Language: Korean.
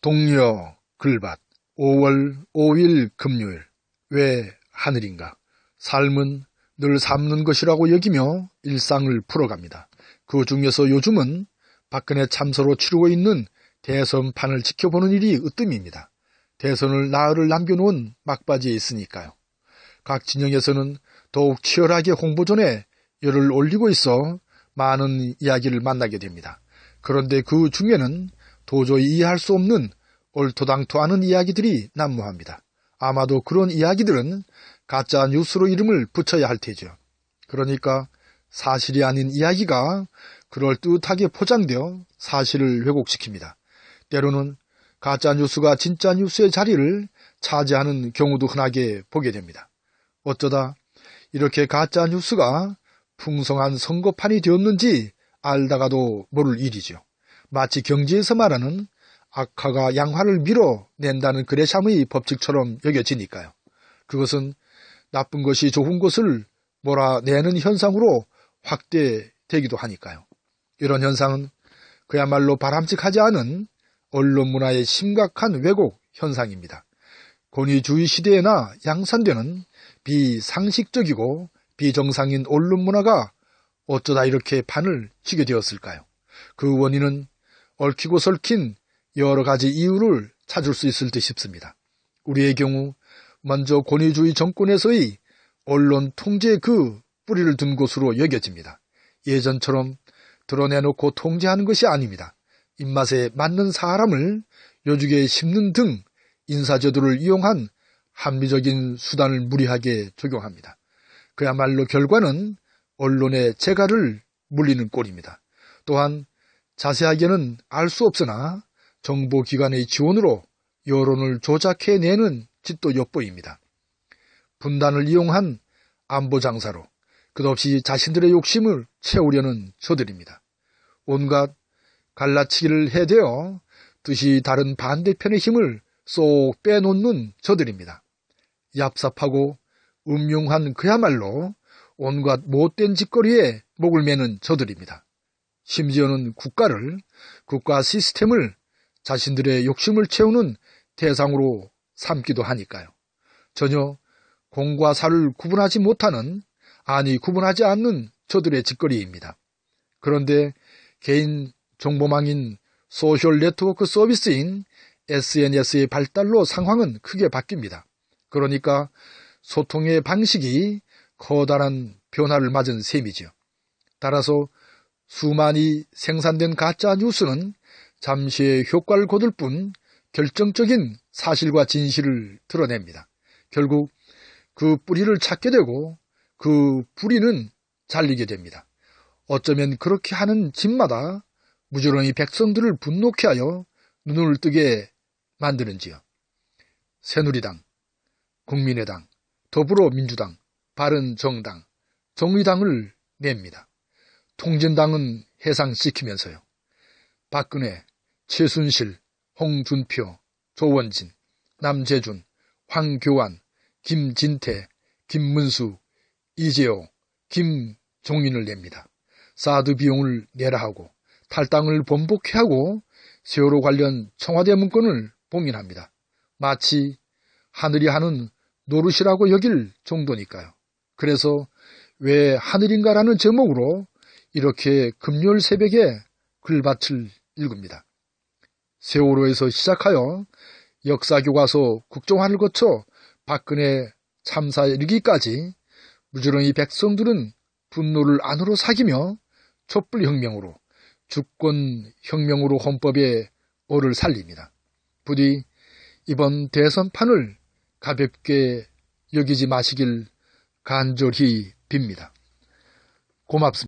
동료 글밭 5월 5일 금요일 왜 하늘인가 삶은 늘 삼는 것이라고 여기며 일상을 풀어갑니다. 그 중에서 요즘은 박근혜 참사로 치르고 있는 대선판을 지켜보는 일이 으뜸입니다. 대선을 나흘을 남겨놓은 막바지에 있으니까요. 각 진영에서는 더욱 치열하게 홍보전에 열을 올리고 있어 많은 이야기를 만나게 됩니다. 그런데 그 중에는 도저히 이해할 수 없는 얼토당토하는 이야기들이 난무합니다. 아마도 그런 이야기들은 가짜 뉴스로 이름을 붙여야 할 테죠. 그러니까 사실이 아닌 이야기가 그럴듯하게 포장되어 사실을 왜곡시킵니다. 때로는 가짜 뉴스가 진짜 뉴스의 자리를 차지하는 경우도 흔하게 보게 됩니다. 어쩌다 이렇게 가짜 뉴스가 풍성한 선거판이 되었는지 알다가도 모를 일이죠. 마치 경제에서 말하는 악화가 양화를 밀어낸다는 그레샴의 법칙처럼 여겨지니까요. 그것은 나쁜 것이 좋은 것을 몰아내는 현상으로 확대되기도 하니까요. 이런 현상은 그야말로 바람직하지 않은 언론 문화의 심각한 왜곡 현상입니다. 권위주의 시대에나 양산되는 비상식적이고 비정상인 언론 문화가 어쩌다 이렇게 판을 치게 되었을까요? 그 원인은 얽히고 설킨 여러 가지 이유를 찾을 수 있을 듯 싶습니다. 우리의 경우 먼저 권위주의 정권에서의 언론 통제의 그 뿌리를 둔 곳으로 여겨집니다. 예전처럼 드러내놓고 통제하는 것이 아닙니다. 입맛에 맞는 사람을 요직에 심는 등 인사제도를 이용한 합리적인 수단을 무리하게 적용합니다. 그야말로 결과는 언론의 재갈을 물리는 꼴입니다. 또한 자세하게는 알 수 없으나 정보기관의 지원으로 여론을 조작해내는 짓도 엿보입니다. 분단을 이용한 안보 장사로 끝없이 자신들의 욕심을 채우려는 저들입니다. 온갖 갈라치기를 해대어 뜻이 다른 반대편의 힘을 쏙 빼놓는 저들입니다. 얍삽하고 음흉한 그야말로 온갖 못된 짓거리에 목을 매는 저들입니다. 심지어는 국가를, 국가 시스템을 자신들의 욕심을 채우는 대상으로 삼기도 하니까요. 전혀 공과 사를 구분하지 못하는, 아니 구분하지 않는 저들의 짓거리입니다. 그런데 개인 정보망인 소셜 네트워크 서비스인 SNS의 발달로 상황은 크게 바뀝니다. 그러니까 소통의 방식이 커다란 변화를 맞은 셈이지요. 따라서 수많이 생산된 가짜 뉴스는 잠시의 효과를 거둘 뿐 결정적인 사실과 진실을 드러냅니다. 결국 그 뿌리를 찾게 되고 그 뿌리는 잘리게 됩니다. 어쩌면 그렇게 하는 집마다 무조건이 백성들을 분노케 하여 눈을 뜨게 만드는지요. 새누리당, 국민의당, 더불어민주당, 바른정당, 정의당을 냅니다. 통진당은 해상시키면서요. 박근혜, 최순실, 홍준표, 조원진, 남재준, 황교안, 김진태, 김문수, 이재호, 김종인을 냅니다. 사드 비용을 내라 하고 탈당을 번복해 하고 세월호 관련 청와대 문건을 봉인합니다. 마치 하늘이 하는 노릇이라고 여길 정도니까요. 그래서 왜 하늘인가라는 제목으로 이렇게 금요일 새벽에 글밭을 읽습니다. 세월호에서 시작하여 역사교과서 국정화를 거쳐 박근혜 참사에 이르기까지 무지렁이 백성들은 분노를 안으로 사기며 촛불혁명으로 주권혁명으로 헌법에 어를 살립니다. 부디 이번 대선판을 가볍게 여기지 마시길 간절히 빕니다. 고맙습니다.